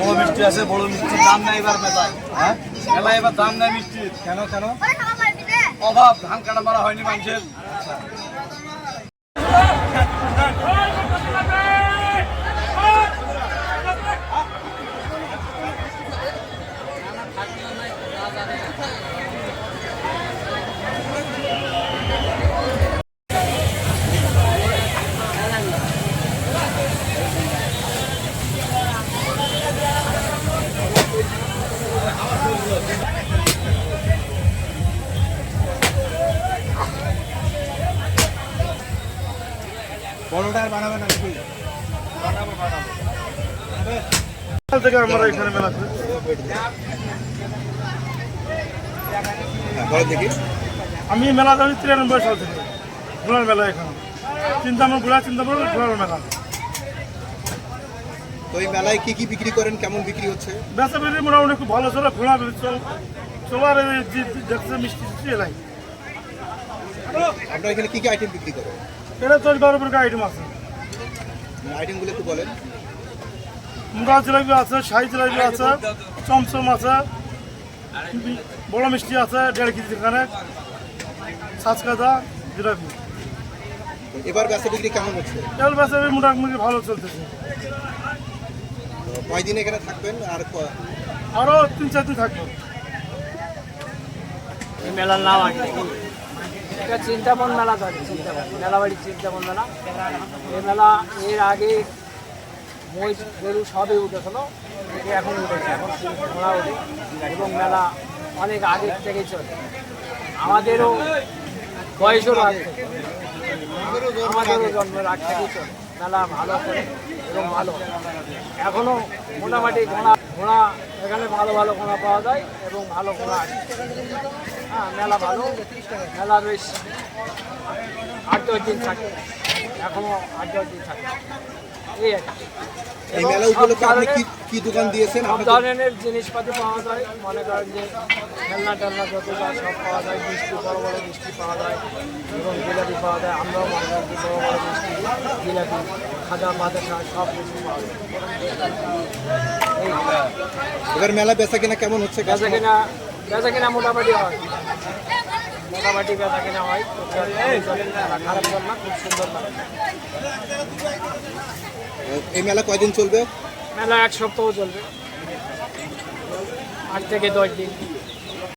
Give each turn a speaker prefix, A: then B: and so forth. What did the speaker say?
A: বড় মিষ্টি আছে বড় মিষ্টি। দাম নাই এবার মেলায় হ্যাঁ? মেলায় এবার দাম নাই মিষ্টির। কেন কেন? অভাব ধান কাটা মারা হয়নি মানুষের। নাকি বানাবো বানাবো
B: সাল থেকে আমরা এখানে মেলা
C: দেখি
B: আমি মেলা ধরি তিরানব্বই সাল থেকে। ঘোড়ার মেলা এখানে। চিন্তামন ঘোড়া চিন্তামন ঘোড়ার মেলা।
C: তো এই মেলায় কি কি বিক্রি করেন? কেমন বিক্রি হচ্ছে?
B: বেচা বেশি মোটামুটি খুব ভালো চলে ঘোড়া চল চলার দেখছে মিষ্টি টিষ্টি এলাই।
C: আপনারা এখানে কি কি আইটেম বিক্রি করেন?
B: এটা দশ বারো প্রকার আইটেম আছে।
C: আইটেমগুলো একটু বলেন।
B: মুগা জিলাপি আছে শাহি জিলাপি আছে চমচম আছে বড় মিষ্টি আছে দেড় কেজি এখানে। সাজকাদা জিলাপি।
C: এবার বেচা বিক্রি কেমন হচ্ছে?
B: তেল বেচা মোটামুটি ভালো চলতেছে।
C: কয়দিন এখানে থাকবেন আর ক-
B: আরও তিন চার দিন থাকব।
D: এই মেলার নাম আছে এটা চিন্তামন মেলা ধরে চিন্তামন মেলাবাড়ির চিন্তামন মেলা এই মেলা এর আগে মহিষ, গরু সবই উঠেছিল এটি এখন উঠেছে, এখন ঘোড়া উঠে। এবং মেলা অনেক আগের থেকে চলে। আমাদেরও বয়সেরও আগে। আমাদেরও জন্মের আগ থেকেই চলে। মেলা ভালো করে এবং ভালো। এখনও মোটামুটি ঘোড়া ঘোড়া এখানে ভালো ভালো ঘোড়া পাওয়া যায় এবং ভালো ঘোড়া আছে। হ্যাঁ মেলা ভালো। মেলা বেশ আট দশ দিন থাকে। এখনও আট দশ দিন থাকে। এই।
C: এই মেলা উপলক্ষে আপনি কি কি দোকান দিয়েছেন?
D: সব ধরনের জিনিসপাতি পাওয়া যায়। মনে করেন যে খেলনা টেলনা যত যা সব পাওয়া যায়। মিষ্টি বড় বড় মিষ্টি পাওয়া যায়। এবং জিলাপি পাওয়া যায়। আমরাও মনে করি যে বড় বড় মিষ্টি জিলাপি খাজা বাতাসা সব কিছু পাওয়া যায়।
C: এবার মেলা বেচা কিনা কেমন হচ্ছে?
D: বেচা কিনা বেচা কিনা মোটামুটি হয়। মোটামুটি বেচা কেনা হয়। খারাপ জল না খুব সুন্দর
C: এই মেলা কয়দিন চলবে?
D: মেলা এক সপ্তাহ চলবে। আট থেকে দশ দিন।